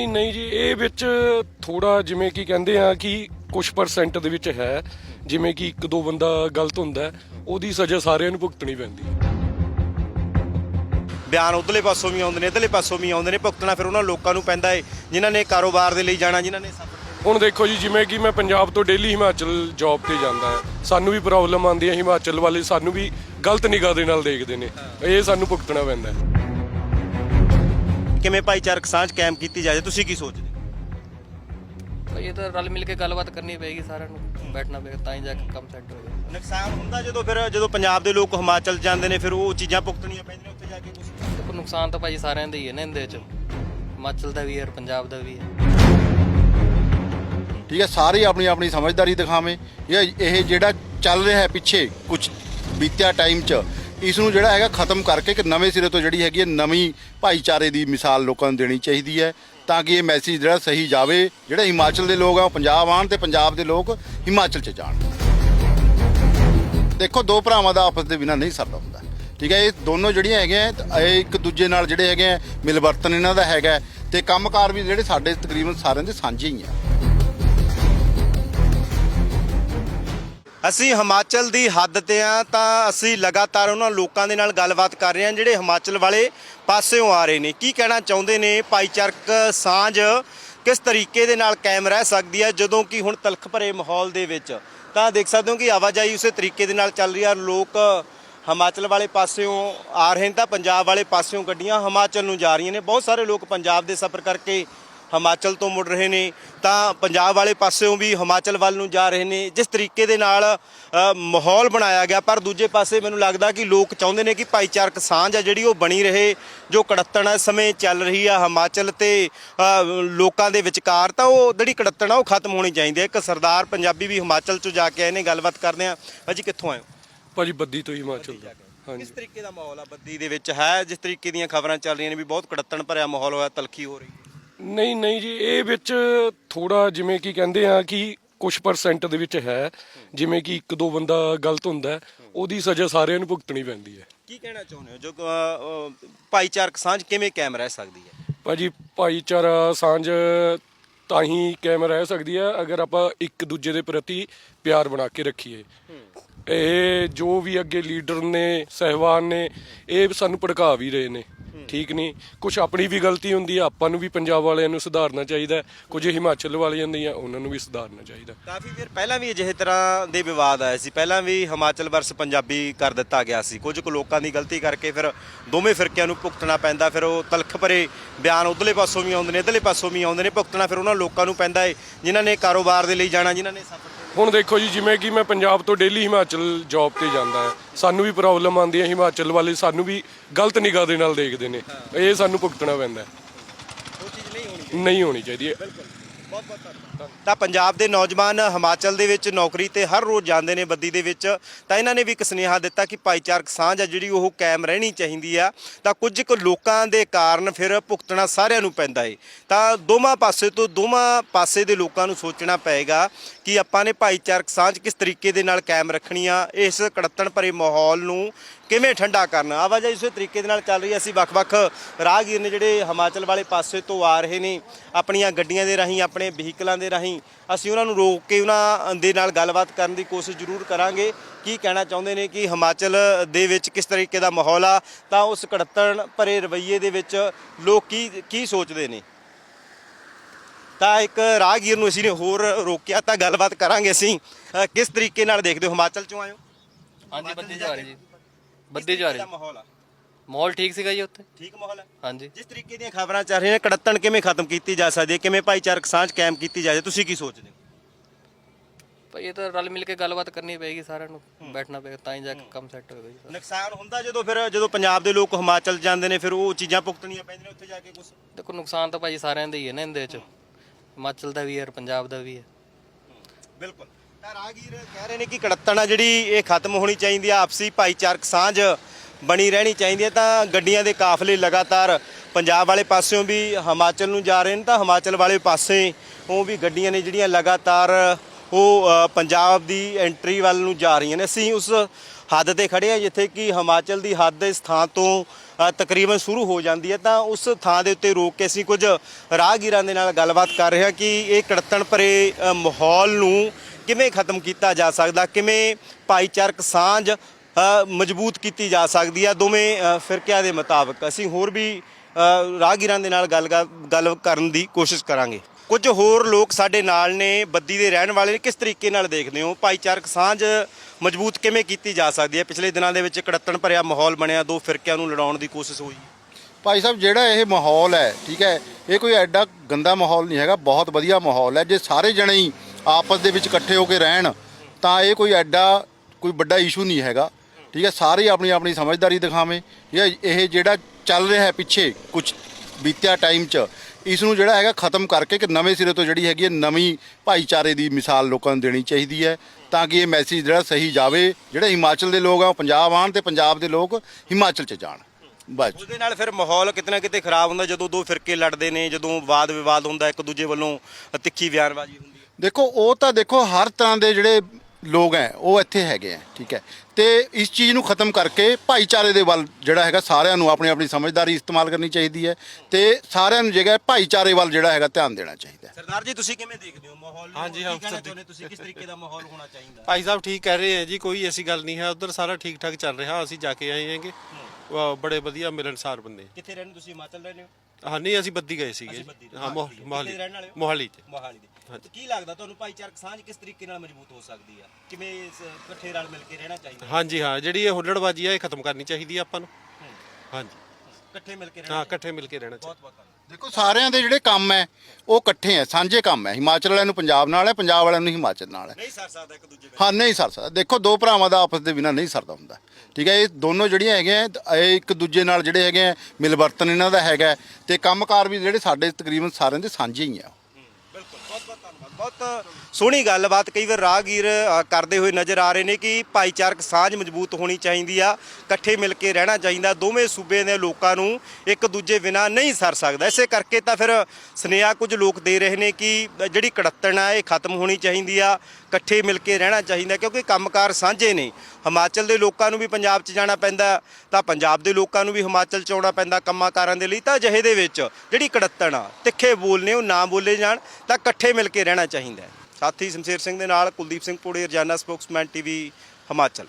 ਨਹੀਂ ਨਹੀਂ ਜੀ ਇਹ ਵਿੱਚ ਥੋੜਾ ਜਿਵੇਂ ਕਿ ਕਹਿੰਦੇ ਆ ਕਿ ਕੁਝ ਪਰਸੈਂਟ ਦੇ ਵਿੱਚ ਹੈ। ਜਿਵੇਂ ਕਿ ਇੱਕ ਦੋ ਬੰਦਾ ਗਲਤ ਹੁੰਦਾ ਹੈ, ਉਹਦੀ ਸਜ਼ਾ ਸਾਰਿਆਂ ਨੂੰ ਭੁਗਤਣੀ ਪੈਂਦੀ ਹੈ। ਬਿਆਨ ਉਧਰਲੇ ਪਾਸੋਂ ਵੀ ਆਉਂਦੇ ਨੇ ਇਧਰਲੇ ਪਾਸੋਂ ਵੀ ਆਉਂਦੇ ਨੇ ਭੁਗਤਣਾ ਫਿਰ ਉਹਨਾਂ ਲੋਕਾਂ ਨੂੰ ਪੈਂਦਾ ਏ ਜਿਨ੍ਹਾਂ ਨੇ ਕਾਰੋਬਾਰ ਦੇ ਲਈ ਜਾਣਾ ਜਿਨ੍ਹਾਂ ਨੇ ਹੁਣ ਦੇਖੋ ਜੀ ਜਿਵੇਂ ਕਿ ਮੈਂ ਪੰਜਾਬ ਤੋਂ ਡੇਲੀ ਹਿਮਾਚਲ ਜੌਬ ਤੇ ਜਾਂਦਾ ਹਾਂ ਸਾਨੂੰ ਵੀ ਪ੍ਰੋਬਲਮ ਆਉਂਦੀ ਹੈ ਹਿਮਾਚਲ ਵਾਲੇ ਸਾਨੂੰ ਵੀ ਗਲਤ ਨਿਗਾਹ ਦੇ ਨਾਲ ਦੇਖਦੇ ਨੇ ਇਹ ਸਾਨੂੰ ਭੁਗਤਣਾ ਪੈਂਦਾ ਹੈ। ਕਿਵੇਂ ਭਾਈਚਾਰਕ ਸਾਂਝ ਕਾਇਮ ਕੀਤੀ ਜਾਏ ਤੁਸੀਂ ਕੀ ਸੋਚਦੇ? ਭਾਈ ਇਹ ਤਾਂ ਰਲ ਮਿਲ ਕੇ ਗੱਲਬਾਤ ਕਰਨੀ ਪਏਗੀ ਸਾਰਿਆਂ ਨੂੰ ਬੈਠਣਾ ਪਏਗਾ ਤਾਂ ਹੀ ਜਾ ਕੇ ਕੰਮ ਸੈੱਟ ਹੋਏਗਾ ਨੁਕਸਾਨ ਹੁੰਦਾ ਜਦੋਂ ਫਿਰ ਜਦੋਂ ਪੰਜਾਬ ਦੇ ਲੋਕ ਹਿਮਾਚਲ ਜਾਂਦੇ ਨੇ ਫਿਰ ਉਹ ਚੀਜ਼ਾਂ ਭੁਗਤਣੀਆਂ ਪੈਂਦੀਆਂ ਉੱਥੇ ਜਾ ਕੇ ਕੁਝ ਦੇਖੋ ਨੁਕਸਾਨ ਤਾਂ ਭਾਈ ਸਾਰਿਆਂ ਦਾ ਹੀ ਹੈ ਨਾ ਇਹਦੇ ਵਿੱਚ ਹਿਮਾਚਲ ਦਾ ਵੀ ਹੈ ਔਰ ਪੰਜਾਬ ਦਾ ਵੀ ਹੈ। ਠੀਕ ਹੈ ਸਾਰੇ ਆਪਣੀ ਆਪਣੀ ਸਮਝਦਾਰੀ ਦਿਖਾਵੇਂ। ਇਹ ਇਹ ਜਿਹੜਾ ਚੱਲ ਰਿਹਾ ਹੈ ਪਿੱਛੇ ਕੁਝ ਬੀਤਿਆ ਟਾਈਮ 'ਚ ਇਸ ਨੂੰ ਜਿਹੜਾ ਹੈਗਾ ਖਤਮ ਕਰਕੇ ਇੱਕ ਨਵੇਂ ਸਿਰੇ ਤੋਂ ਜਿਹੜੀ ਹੈਗੀ ਹੈ ਨਵੀਂ ਭਾਈਚਾਰੇ ਦੀ ਮਿਸਾਲ ਲੋਕਾਂ ਨੂੰ ਦੇਣੀ ਚਾਹੀਦੀ ਹੈ ਤਾਂ ਕਿ ਇਹ ਮੈਸੇਜ ਜਿਹੜਾ ਸਹੀ ਜਾਵੇ। ਜਿਹੜੇ ਹਿਮਾਚਲ ਦੇ ਲੋਕ ਆ, ਉਹ ਪੰਜਾਬ ਆਣ ਤੇ ਪੰਜਾਬ ਦੇ ਲੋਕ ਹਿਮਾਚਲ 'ਚ ਜਾਣ। ਦੇਖੋ, ਦੋ ਭਰਾਵਾਂ ਦਾ ਆਪਸ ਦੇ ਬਿਨਾਂ ਨਹੀਂ ਸਰਦਾ ਹੁੰਦਾ। ਠੀਕ ਹੈ, ਇਹ ਦੋਨੋਂ ਜਿਹੜੀਆਂ ਹੈਗੀਆਂ, ਇਹ ਇੱਕ ਦੂਜੇ ਨਾਲ ਜਿਹੜੇ ਹੈਗੇ ਆ, ਮਿਲਵਰਤਨ ਇਹਨਾਂ ਦਾ ਹੈਗਾ ਹੈ ਤੇ ਕੰਮਕਾਰ ਵੀ ਜਿਹੜੇ ਸਾਡੇ ਤਕਰੀਬਨ ਸਾਰਿਆਂ ਦੇ ਸਾਂਝੇ ਹੀ ਆ। ਅਸੀਂ ਹਿਮਾਚਲ ਦੀ ਹੱਦ ਤੇ ਆ ਤਾਂ ਅਸੀਂ ਲਗਾਤਾਰ ਉਹਨਾਂ ਲੋਕਾਂ ਦੇ ਨਾਲ ਗੱਲਬਾਤ ਕਰ ਰਹੇ ਹਾਂ ਜਿਹੜੇ ਹਿਮਾਚਲ ਵਾਲੇ ਪਾਸਿਓਂ ਆ ਰਹੇ ਨੇ। ਕੀ ਕਹਿਣਾ ਚਾਹੁੰਦੇ ਨੇ? ਭਾਈਚਾਰਕ ਸਾਂਝ ਕਿਸ ਤਰੀਕੇ ਦੇ ਨਾਲ ਕਾਇਮ ਰਹਿ ਸਕਦੀ ਹੈ? ਜਦੋਂ ਕਿ ਹੁਣ ਤਲਖ ਭਰੇ ਮਾਹੌਲ ਦੇ ਵਿੱਚ ਤਾਂ ਦੇਖ ਸਕਦੇ ਹੋ ਕਿ ਆਵਾਜਾਈ ਉਸੇ ਤਰੀਕੇ ਦੇ ਨਾਲ ਚੱਲ ਰਹੀ ਹੈ ਲੋਕ ਹਿਮਾਚਲ ਵਾਲੇ ਪਾਸਿਓਂ ਆ ਰਹੇ ਨੇ ਤਾਂ ਪੰਜਾਬ ਵਾਲੇ ਪਾਸਿਓਂ ਗੱਡੀਆਂ ਹਿਮਾਚਲ ਨੂੰ ਜਾ ਰਹੀਆਂ ਨੇ। ਬਹੁਤ ਸਾਰੇ ਲੋਕ ਪੰਜਾਬ ਦੇ ਸਫ਼ਰ ਕਰਕੇ ਹਿਮਾਚਲ ਤੋਂ ਮੁੜ ਰਹੇ ਨੇ ਤਾਂ ਪੰਜਾਬ ਵਾਲੇ ਪਾਸਿਓਂ ਵੀ ਹਿਮਾਚਲ ਵੱਲ ਨੂੰ ਜਾ ਰਹੇ ਨੇ। ਜਿਸ ਤਰੀਕੇ ਦੇ ਨਾਲ ਮਾਹੌਲ ਬਣਾਇਆ ਗਿਆ ਪਰ ਦੂਜੇ ਪਾਸੇ ਮੈਨੂੰ ਲੱਗਦਾ ਕਿ ਲੋਕ ਚਾਹੁੰਦੇ ਨੇ ਕਿ ਭਾਈਚਾਰਕ ਸਾਂਝ ਆ ਜਿਹੜੀ ਉਹ ਬਣੀ ਰਹੇ ਜੋ ਕੜੱਤਣ ਇਸ ਸਮੇਂ ਚੱਲ ਰਹੀ ਆ ਹਿਮਾਚਲ ਤੇ ਲੋਕਾਂ ਦੇ ਵਿਚਕਾਰ ਤਾਂ ਉਹ ਜਿਹੜੀ ਕੜੱਤਣ ਆ ਉਹ ਖਤਮ ਹੋਣੀ ਚਾਹੀਦੀ ਹੈ। ਇੱਕ ਸਰਦਾਰ ਪੰਜਾਬੀ ਵੀ ਹਿਮਾਚਲ ਚੋਂ ਜਾ ਕੇ ਆਏ ਨੇ ਗੱਲਬਾਤ ਕਰਦੇ ਆ ਭਾਜੀ ਕਿੱਥੋਂ ਆਏ ਹੋ? ਭਾਜੀ ਬੱਦੀ ਤੋਂ ਹਿਮਾਚਲ ਦਾ ਹਾਂਜੀ। ਕਿਸ ਤਰੀਕੇ ਦਾ ਮਾਹੌਲ ਆ ਬੱਦੀ ਦੇ ਵਿੱਚ? ਹੈ ਜਿਸ ਤਰੀਕੇ ਦੀਆਂ ਖਬਰਾਂ ਚੱਲ ਰਹੀਆਂ ਨੇ ਵੀ ਬਹੁਤ ਕੜੱਤਣ ਭਰਿਆ ਮਾਹੌਲ ਹੋਇਆ ਤਲਖੀ ਹੋ ਰਹੀ ਹੈ। ਨਹੀਂ ਨਹੀਂ ਜੀ ਇਹ ਵਿੱਚ ਥੋੜਾ ਜਿਵੇਂ ਕਿ ਕਹਿੰਦੇ ਆ ਕਿ ਕੁਝ ਪਰਸੈਂਟ ਦੇ ਵਿੱਚ ਹੈ। ਜਿਵੇਂ ਕਿ ਇੱਕ ਦੋ ਬੰਦਾ ਗਲਤ ਹੁੰਦਾ ਹੈ, ਉਹਦੀ ਸਜ਼ਾ ਸਾਰਿਆਂ ਨੂੰ ਭੁਗਤਣੀ ਪੈਂਦੀ ਹੈ। ਕੀ ਕਹਿਣਾ ਚਾਹੁੰਦੇ ਹੋ? ਜੋ ਅ, ਅ, ਭਾਈਚਾਰਕ ਸਾਂਝ ਕਿਵੇਂ ਕਾਇਮ ਰਹਿ ਸਕਦੀ ਹੈ? ਭਾਜੀ ਭਾਈਚਾਰਾ ਸਾਂਝ ਤਾਂ ਹੀ ਕਾਇਮ ਰਹਿ ਸਕਦੀ ਹੈ ਅਗਰ ਆਪਾਂ ਇੱਕ ਦੂਜੇ ਦੇ ਪ੍ਰਤੀ ਪਿਆਰ ਬਣਾ ਕੇ ਰੱਖੀਏ। ਇਹ ਜੋ ਵੀ ਅੱਗੇ ਲੀਡਰ ਨੇ ਸਹਿਬਾਨ ਨੇ ਇਹ ਸਾਨੂੰ ਭੜਕਾ ਵੀ ਰਹੇ ਨੇ। ਠੀਕ ਨਹੀਂ। ਕੁਝ ਆਪਣੀ ਵੀ ਗਲਤੀ ਹੁੰਦੀ ਹੈ ਆਪਾਂ ਨੂੰ ਵੀ ਪੰਜਾਬ ਵਾਲਿਆਂ ਨੂੰ ਸੁਧਾਰਨਾ ਚਾਹੀਦਾ ਹੈ। ਕੁਝ ਹਿਮਾਚਲ ਵਾਲਿਆਂ ਦੀਆਂ ਉਹਨਾਂ ਨੂੰ ਵੀ ਸੁਧਾਰਨਾ ਚਾਹੀਦਾ ਕਾਫੀ ਦੇਰ ਪਹਿਲਾਂ ਵੀ ਅਜਿਹੇ ਤਰ੍ਹਾਂ ਦੇ ਵਿਵਾਦ ਆਏ ਸੀ। ਪਹਿਲਾਂ ਵੀ ਹਿਮਾਚਲ ਵਰਸ ਪੰਜਾਬੀ ਕਰ ਦਿੱਤਾ ਗਿਆ ਸੀ। ਕੁਝ ਕੁ ਲੋਕਾਂ ਦੀ ਗਲਤੀ ਕਰਕੇ ਫਿਰ ਦੋਵੇਂ ਫਿਰਕਿਆਂ ਨੂੰ ਭੁਗਤਣਾ ਪੈਂਦਾ, ਫਿਰ ਉਹ ਤਲਖ ਭਰੇ ਬਿਆਨ ਉਧਰਲੇ ਪਾਸੋਂ ਵੀ ਆਉਂਦੇ ਨੇ, ਇਧਰਲੇ ਪਾਸੋਂ ਵੀ ਆਉਂਦੇ ਨੇ, ਭੁਗਤਣਾ ਫਿਰ ਉਹਨਾਂ ਲੋਕਾਂ ਨੂੰ ਪੈਂਦਾ ਏ, ਜਿਨ੍ਹਾਂ ਨੇ ਕਾਰੋਬਾਰ ਦੇ ਲਈ ਜਾਣਾ, ਜਿਨ੍ਹਾਂ ਨੇ ਸਫ਼ਰ ਹੁਣ ਦੇਖੋ ਜੀ ਜਿਵੇਂ ਕਿ ਮੈਂ ਪੰਜਾਬ ਤੋਂ ਡੇਲੀ ਹਿਮਾਚਲ ਜੌਬ ਤੇ ਜਾਂਦਾ ਹਾਂ। ਸਾਨੂੰ ਵੀ ਪ੍ਰੋਬਲਮ ਆਉਂਦੀ ਹੈ ਹਿਮਾਚਲ ਵਾਲੇ ਸਾਨੂੰ ਵੀ ਗਲਤ ਨਿਗਾਹ ਦੇ ਨਾਲ ਦੇਖਦੇ ਨੇ। ਇਹ ਸਾਨੂੰ ਭੁਗਤਣਾ ਪੈਂਦਾ ਹੈ। ਉਹ ਚੀਜ਼ ਨਹੀਂ ਹੋਣੀ ਨਹੀਂ ਹੋਣੀ ਚਾਹੀਦੀ। ਹੈ ਬਹੁਤ ਬਹੁਤ ਧੰਨਵਾਦ। ਤਾਂ ਪੰਜਾਬ ਦੇ ਨੌਜਵਾਨ ਹਿਮਾਚਲ ਦੇ ਵਿੱਚ ਨੌਕਰੀ ਤੇ ਹਰ ਰੋਜ਼ ਜਾਂਦੇ ਨੇ ਬੱਦੀ ਦੇ ਵਿੱਚ, ਤਾਂ ਇਹਨਾਂ ਨੇ ਵੀ ਇੱਕ ਸੁਨੇਹਾ ਦਿੱਤਾ ਕਿ ਭਾਈਚਾਰਕ ਸਾਂਝ ਆ ਜਿਹੜੀ ਉਹ ਕਾਇਮ ਰਹਿਣੀ ਚਾਹੀਦੀ ਆ। ਤਾਂ ਕੁਝ ਕੁ ਲੋਕਾਂ ਦੇ ਕਾਰਨ ਫਿਰ ਭੁਗਤਣਾ ਸਾਰਿਆਂ ਨੂੰ ਪੈਂਦਾ ਏ। ਤਾਂ ਦੋਵਾਂ ਪਾਸੇ ਤੋਂ ਦੋਵਾਂ ਪਾਸੇ ਦੇ ਲੋਕਾਂ ਨੂੰ ਸੋਚਣਾ ਪਏਗਾ ਕਿ ਆਪਾਂ ਨੇ ਭਾਈਚਾਰਕ ਸਾਂਝ ਕਿਸ ਤਰੀਕੇ ਦੇ ਨਾਲ ਕਾਇਮ ਰੱਖਣੀ ਆ, ਇਸ ਕੜੱਤਣ ਭਰੇ ਮਾਹੌਲ ਨੂੰ ਕਿਵੇਂ ਠੰਡਾ ਕਰਨਾ? ਆਵਾਜਾਈ ਉਸੇ ਤਰੀਕੇ ਦੇ ਨਾਲ ਚੱਲ ਰਹੀ ਹੈ। ਅਸੀਂ ਵੱਖ-ਵੱਖ ਰਾਹਗੀਰ ਨੇ ਜਿਹੜੇ ਹਿਮਾਚਲ ਵਾਲੇ ਪਾਸੇ ਤੋਂ ਆ ਰਹੇ ਨੇ ਆਪਣੀਆਂ ਗੱਡੀਆਂ ਦੇ ਰਾਹੀਂ ਆਪਣੇ ਵਹੀਕਲਾਂ ਦੇ ਰਾਹੀਂ। ਅਸੀਂ ਉਹਨਾਂ ਨੂੰ ਰੋਕ ਕੇ ਉਹਨਾਂ ਦੇ ਨਾਲ ਗੱਲਬਾਤ ਕਰਨ ਦੀ ਕੋਸ਼ਿਸ਼ ਜ਼ਰੂਰ ਕਰਾਂਗੇ। ਕੀ ਕਹਿਣਾ ਚਾਹੁੰਦੇ ਨੇ ਕਿ ਹਿਮਾਚਲ ਦੇ ਵਿੱਚ ਕਿਸ ਤਰੀਕੇ ਦਾ ਮਾਹੌਲ ਆ? ਤਾਂ ਉਸ ਕੜੱਤਣ ਭਰੇ ਰਵੱਈਏ ਦੇ ਵਿੱਚ ਲੋਕ ਕੀ ਕੀ ਸੋਚਦੇ ਨੇ? ਤਾਂ ਇੱਕ ਰਾਹਗੀਰ ਨੂੰ ਅਸੀਂ ਨੇ ਹੋਰ ਰੋਕਿਆ ਤਾਂ ਗੱਲਬਾਤ ਕਰਾਂਗੇ ਅਸੀਂ। ਕਿਸ ਤਰੀਕੇ ਨਾਲ ਦੇਖਦੇ ਹੋ? ਹਿਮਾਚਲ ਚੋਂ ਹੋ ਹਾਂਜੀ ਬੱਦੀ ਜਾ ਰਹੀ ਜੀ ਬੱਦੀ ਜਾ ਰਹੀ। ਮਾਹੌਲ ਆ। ਮਾਹੌਲ ਠੀਕ ਸੀਗਾ ਜੀ ਉੱਥੇ? ਠੀਕ ਮਾਹੌਲ ਹੈ ਹਾਂਜੀ। ਜਿਸ ਤਰੀਕੇ ਦੀਆਂ ਖਬਰਾਂ ਚੱਲ ਰਹੀਆਂ ਨੇ ਕੜੱਤਣ ਕਿਵੇਂ ਖਤਮ ਕੀਤੀ ਜਾ ਸਕਦੀ ਹੈ? ਕਿਵੇਂ ਭਾਈਚਾਰਕ ਸਾਂਝ ਕਾਇਮ ਕੀਤੀ ਜਾਏ ਤੁਸੀਂ ਕੀ ਸੋਚਦੇ ਹੋ? ਭਾਈ ਇਹ ਤਾਂ ਰਲ ਮਿਲ ਕੇ ਗੱਲਬਾਤ ਕਰਨੀ ਪਏਗੀ ਸਾਰਿਆਂ ਨੂੰ ਬੈਠਣਾ ਪਏਗਾ ਤਾਂ ਹੀ ਜਾ ਕੇ ਕੰਮ ਸੈੱਟ ਹੋਏਗਾ ਜੀ ਨੁਕਸਾਨ ਹੁੰਦਾ ਜਦੋਂ ਫਿਰ ਜਦੋਂ ਪੰਜਾਬ ਦੇ ਲੋਕ ਹਿਮਾਚਲ ਜਾਂਦੇ ਨੇ ਫਿਰ ਉਹ ਚੀਜ਼ਾਂ ਭੁਗਤਣੀਆਂ ਪੈਂਦੀਆਂ ਨੇ ਉੱਥੇ ਜਾ ਕੇ ਕੁਝ ਦੇਖੋ ਨੁਕਸਾਨ ਤਾਂ ਭਾਈ ਸਾਰਿਆਂ ਦਾ ਹੀ ਹੈ ਨਾ ਇਹਦੇ ਵਿੱਚ ਹਿਮਾਚਲ ਦਾ ਵੀ ਹੈ ਔਰ ਪੰਜਾਬ ਦਾ ਵੀ ਹੈ ਬਿਲਕੁਲ। ਤਾਂ ਰਾਹਗੀਰ ਕਹਿ ਰਹੇ ਨੇ ਕਿ ਕੜੱਤਣ ਆ ਜਿਹੜੀ ਇਹ ਖਤਮ ਹੋਣੀ ਚਾਹੀਦੀ ਆ, ਆਪਸੀ ਭਾਈਚਾਰਕ ਸਾਂਝ ਬਣੀ ਰਹਿਣੀ ਚਾਹੀਦੀ ਹੈ ਤਾਂ ਗੱਡੀਆਂ ਦੇ ਕਾਫਲੇ ਲਗਾਤਾਰ ਪੰਜਾਬ ਵਾਲੇ ਪਾਸਿਓਂ ਵੀ ਹਿਮਾਚਲ ਨੂੰ ਜਾ ਰਹੇ ਨੇ, ਤਾਂ ਹਿਮਾਚਲ ਵਾਲੇ ਪਾਸੇ ਉਹ ਵੀ ਗੱਡੀਆਂ ਨੇ ਜਿਹੜੀਆਂ ਲਗਾਤਾਰ ਉਹ ਪੰਜਾਬ ਦੀ ਐਂਟਰੀ ਵੱਲ ਨੂੰ ਜਾ ਰਹੀਆਂ ਨੇ। ਅਸੀਂ ਉਸ ਹੱਦ ਤੇ ਖੜੇ ਆ ਜਿੱਥੇ ਕਿ ਹਿਮਾਚਲ ਦੀ ਹੱਦ ਇਸ ਥਾਂ ਤੋਂ ਤਕਰੀਬਨ ਸ਼ੁਰੂ ਹੋ ਜਾਂਦੀ ਹੈ ਤਾਂ ਉਸ ਥਾਂ ਦੇ ਉੱਤੇ ਰੋਕ ਕੇ ਅਸੀਂ ਕੁਝ ਰਾਹਗੀਰਾਂ ਦੇ ਨਾਲ ਗੱਲਬਾਤ ਕਰ ਰਹੇ ਹਾਂ ਕਿ ਇਹ ਕੜਤਣ ਭਰੇ ਮਾਹੌਲ ਨੂੰ ਕਿਵੇਂ ਖਤਮ ਕੀਤਾ ਜਾ ਸਕਦਾ, ਕਿਵੇਂ ਭਾਈਚਾਰਕ ਸਾਂਝ ਮਜ਼ਬੂਤ ਕੀਤੀ ਜਾ ਸਕਦੀ ਹੈ ਦੋਵੇਂ ਫਿਰਕਿਆਂ ਦੇ ਮੁਤਾਬਕ। ਅਸੀਂ ਹੋਰ ਵੀ ਰਾਹਗੀਰਾਂ ਦੇ ਨਾਲ ਗੱਲ ਗੱਲ ਕਰਨ ਦੀ ਕੋਸ਼ਿਸ਼ ਕਰਾਂਗੇ। ਕੁਝ ਹੋਰ ਲੋਕ ਸਾਡੇ ਨਾਲ ਨੇ, ਬੱਦੀ ਦੇ ਰਹਿਣ ਵਾਲੇ ਨੇ, ਕਿਸ ਤਰੀਕੇ ਨਾਲ ਦੇਖਦੇ ਹੋ? ਭਾਈਚਾਰਕ ਸਾਂਝ ਮਜ਼ਬੂਤ ਕਿਵੇਂ ਕੀਤੀ ਜਾ ਸਕਦੀ ਹੈ? ਪਿਛਲੇ ਦਿਨਾਂ ਦੇ ਵਿੱਚ ਕੜੱਤਣ ਭਰਿਆ ਮਾਹੌਲ ਬਣਿਆ, ਦੋ ਫਿਰਕਿਆਂ ਨੂੰ ਲੜਾਉਣ ਦੀ ਕੋਸ਼ਿਸ਼ ਹੋਈ। ਭਾਈ ਸਾਹਿਬ, ਜਿਹੜਾ ਇਹ ਮਾਹੌਲ ਹੈ, ਠੀਕ ਹੈ, ਇਹ ਕੋਈ ਐਡਾ ਗੰਦਾ ਮਾਹੌਲ ਨਹੀਂ ਹੈਗਾ, ਬਹੁਤ ਵਧੀਆ ਮਾਹੌਲ ਹੈ। ਜੇ ਸਾਰੇ ਜਣੇ ਹੀ ਆਪਸ ਦੇ ਵਿੱਚ ਇਕੱਠੇ ਹੋ ਕੇ ਰਹਿਣ, ਤਾਂ ਇਹ ਕੋਈ ਐਡਾ ਕੋਈ ਵੱਡਾ ਇਸ਼ੂ ਨਹੀਂ ਹੈਗਾ। ਠੀਕ ਹੈ, ਸਾਰੇ ਆਪਣੀ ਆਪਣੀ ਸਮਝਦਾਰੀ ਦਿਖਾਵੇਂ। ਇਹ ਇਹ ਜਿਹੜਾ ਚੱਲ ਰਿਹਾ ਹੈ ਪਿੱਛੇ ਕੁਝ ਬੀਤਿਆ ਟਾਈਮ 'ਚ ਇਸ ਨੂੰ ਜਿਹੜਾ ਹੈਗਾ ਖਤਮ ਕਰਕੇ ਕਿ ਨਵੇਂ ਸਿਰੇ ਤੋਂ ਜਿਹੜੀ ਹੈਗੀ ਹੈ ਨਵੀਂ ਭਾਈਚਾਰੇ ਦੀ ਮਿਸਾਲ ਲੋਕਾਂ ਨੂੰ ਦੇਣੀ ਚਾਹੀਦੀ ਹੈ, ਤਾਂ ਕਿ ਇਹ ਮੈਸੇਜ ਜਿਹੜਾ ਸਹੀ ਜਾਵੇ। ਜਿਹੜੇ ਹਿਮਾਚਲ ਦੇ ਲੋਕ ਆ, ਉਹ ਪੰਜਾਬ ਆਣ ਤੇ ਪੰਜਾਬ ਦੇ ਲੋਕ ਹਿਮਾਚਲ 'ਚ ਜਾਣ। ਬਸ। ਉਹਦੇ ਨਾਲ ਫਿਰ ਮਾਹੌਲ ਕਿਤੇ ਨਾ ਕਿਤੇ ਖਰਾਬ ਹੁੰਦਾ, ਜਦੋਂ ਦੋ ਫਿਰਕੇ ਲੜਦੇ ਨੇ, ਜਦੋਂ ਵਾਦ ਵਿਵਾਦ ਹੁੰਦਾ, ਇੱਕ ਦੂਜੇ ਵੱਲੋਂ ਤਿੱਖੀ ਬਿਆਨਬਾਜ਼ੀ ਹੁੰਦੀ ਦੇਖੋ ਉਹ ਤਾਂ ਦੇਖੋ ਹਰ ਤਰ੍ਹਾਂ ਦੇ ਜਿਹੜੇ ਲੋਕ ਹੈ ਉਹ ਇੱਥੇ ਹੈਗੇ ਆ ਠੀਕ ਹੈ। ਤੇ ਇਸ ਚੀਜ਼ ਨੂੰ ਖਤਮ ਕਰਕੇ ਭਾਈਚਾਰੇ ਦੇ ਵੱਲ ਜਿਹੜਾ ਹੈਗਾ ਸਾਰਿਆਂ ਨੂੰ ਆਪਣੀ ਆਪਣੀ ਸਮਝਦਾਰੀ ਇਸਤੇਮਾਲ ਕਰਨੀ ਚਾਹੀਦੀ ਹੈ ਤੇ ਸਾਰਿਆਂ ਨੂੰ ਜਿਹੜਾ ਭਾਈਚਾਰੇ ਵੱਲ ਜਿਹੜਾ ਹੈਗਾ ਧਿਆਨ ਦੇਣਾ ਚਾਹੀਦਾ ਹੈ। ਸਰਦਾਰ ਜੀ ਤੁਸੀਂ ਕਿਵੇਂ ਦੇਖਦੇ ਹੋ ਮਾਹੌਲ ਨੂੰ? ਹਾਂਜੀ, ਹਾਂ, ਚਾਹੁੰਦੇ ਤੁਸੀਂ? ਕਿਸ ਤਰੀਕੇ ਦਾ ਮਾਹੌਲ ਹੋਣਾ ਚਾਹੀਦਾ? ਭਾਈ ਸਾਹਿਬ ਠੀਕ ਕਹਿ ਰਹੇ ਹੈ ਜੀ ਕੋਈ ਐਸੀ ਗੱਲ ਨਹੀਂ ਹੈ। ਉਧਰ ਸਾਰਾ ਠੀਕ ਠਾਕ ਚੱਲ ਰਿਹਾ ਅਸੀਂ ਜਾ ਕੇ ਆਏ ਹੈਗੇ। ਵਾਹ, ਬੜੇ ਵਧੀਆ ਮਿਲਣਸਾਰ ਬੰਦੇ। ਕਿੱਥੇ ਰਹਿੰਦੇ ਤੁਸੀਂ? ਹਿਮਾਚਲ ਰਹਿੰਦੇ ਹੋ? ਹਾਂ ਨਹੀਂ ਅਸੀਂ ਬੱਦੀ ਗਏ ਸੀਗੇ ਬੱਦੀ। ਹਾਂ ਮੋਹਾਲੀ ਦੇ ਰਹਿਣ ਵਾਲੇ ਹੋ? ਮੋਹਾਲੀ ਚ ਮੋਹਾਲੀ ਦੇ। ਤੇ ਕੀ ਲੱਗਦਾ ਤੁਹਾਨੂੰ ਭਾਈਚਾਰਕ ਸਾਂਝ ਕਿਸ ਤਰੀਕੇ ਨਾਲ ਮਜ਼ਬੂਤ ਹੋ ਸਕਦੀ ਆ? ਕਿਵੇਂ ਇਸ ਇਕੱਠੇ ਰਲ ਮਿਲ ਕੇ ਰਹਿਣਾ ਚਾਹੀਦਾ? ਹਾਂਜੀ ਹਾਂ ਜਿਹੜੀ ਇਹ ਹੁੱਲੜਬਾਜੀ ਹੈ ਇਹ ਖਤਮ ਕਰਨੀ ਚਾਹੀਦੀ ਹੈ ਆਪਾਂ ਨੂੰ। ਹਾਂਜੀ। ਇਕੱਠੇ ਮਿਲ ਕੇ ਰਹਿਣਾ ਹਾਂ ਇਕੱਠੇ ਮਿਲ ਕੇ ਰਹਿਣਾ ਚਾਹੀਦਾ। ਬਹੁਤ ਬਹੁਤ ਧੰਨਵਾਦ। ਦੇਖੋ ਸਾਰਿਆਂ ਦੇ ਜਿਹੜੇ ਕੰਮ ਹੈ ਉਹ ਇਕੱਠੇ ਹੈ ਸਾਂਝੇ ਕੰਮ ਹੈ। ਹਿਮਾਚਲ ਵਾਲਿਆਂ ਨੂੰ ਪੰਜਾਬ ਨਾਲ ਹੈ ਪੰਜਾਬ ਵਾਲਿਆਂ ਨੂੰ ਹਿਮਾਚਲ ਨਾਲ ਹੈ। ਨਹੀਂ ਸਰ ਸਕਦਾ ਇੱਕ ਦੂਜੇ ਹਾਂ ਨਹੀਂ ਸਰ ਸਕਦਾ ਦੇਖੋ ਦੋ ਭਰਾਵਾਂ ਦਾ ਆਪਸ ਦੇ ਬਿਨਾਂ ਨਹੀਂ ਸਰਦਾ ਹੁੰਦਾ। ਠੀਕ ਹੈ ਇਹ ਦੋਨੋਂ ਜਿਹੜੀਆਂ ਹੈਗੇ ਆ ਇਹ ਇੱਕ ਦੂਜੇ ਨਾਲ ਜਿਹੜੇ ਹੈਗੇ ਆ ਮਿਲਵਰਤਨ ਇਹਨਾਂ ਦਾ ਹੈਗਾ ਤੇ ਕੰਮਕਾਰ ਵੀ ਜਿਹੜੇ ਸਾਡੇ ਤਕਰੀਬਨ ਸਾਰਿਆਂ ਦੇ ਸਾਂਝੇ ਹੀ ਆ। ਬਿਲਕੁਲ ਬਹੁਤ ਬਹੁਤ ਬਹੁਤ ਸੋਹਣੀ ਗੱਲਬਾਤ ਕਈ ਵਾਰ ਰਾਹਗੀਰ ਅ, ਕਰਦੇ ਹੋਏ ਨਜ਼ਰ ਆ ਰਹੇ ਨੇ ਕਿ ਭਾਈਚਾਰਕ ਸਾਂਝ ਮਜ਼ਬੂਤ ਹੋਣੀ ਚਾਹੀਦੀ ਆ ਇਕੱਠੇ ਮਿਲ ਕੇ ਰਹਿਣਾ ਚਾਹੀਦਾ ਦੋਵੇਂ ਸੂਬੇ ਦੇ ਲੋਕਾਂ ਨੂੰ ਇੱਕ ਦੂਜੇ ਬਿਨਾ ਨਹੀਂ ਸਰ ਸਕਦਾ। ਇਸੇ ਕਰਕੇ ਤਾਂ ਫਿਰ ਸੁਨੇਹਾ ਕੁਝ ਲੋਕ ਦੇ ਰਹੇ ਨੇ ਕਿ ਜਿਹੜੀ ਕੜੱਤਣ ਆ ਇਹ ਖਤਮ ਹੋਣੀ ਚਾਹੀਦੀ ਆ ਇਕੱਠੇ ਮਿਲ ਕੇ ਰਹਿਣਾ ਚਾਹੀਦਾ ਕਿਉਂਕਿ ਕੰਮਕਾਰ ਸਾਂਝੇ ਨੇ। ਹਿਮਾਚਲ ਦੇ ਲੋਕਾਂ ਨੂੰ ਵੀ ਪੰਜਾਬ 'ਚ ਜਾਣਾ ਪੈਂਦਾ ਤਾਂ ਪੰਜਾਬ ਦੇ ਲੋਕਾਂ ਨੂੰ ਵੀ ਹਿਮਾਚਲ 'ਚ ਆਉਣਾ ਪੈਂਦਾ ਕੰਮਾਂ ਕਾਰਾਂ ਦੇ ਲਈ, ਤਾਂ ਅਜਿਹੇ ਦੇ ਵਿੱਚ ਜਿਹੜੀ ਕੜੱਤਣ ਆ, ਤਿੱਖੇ ਬੋਲ ਨੇ, ਉਹ ਨਾ ਬੋਲੇ ਜਾਣ, ਤਾਂ ਇਕੱਠੇ ਮਿਲ ਕੇ ਰਹਿਣਾ ਚਾਹੀਦਾ ਸਾਥੀ ਸ਼ਮਸ਼ੇਰ ਸਿੰਘ ਦੇ ਨਾਲ ਕੁਲਦੀਪ ਸਿੰਘ ਪੋੜੀ, ਰਜਾਨਾ ਸਪੋਕਸਮੈਨ ਟੀਵੀ, ਹਿਮਾਚਲ।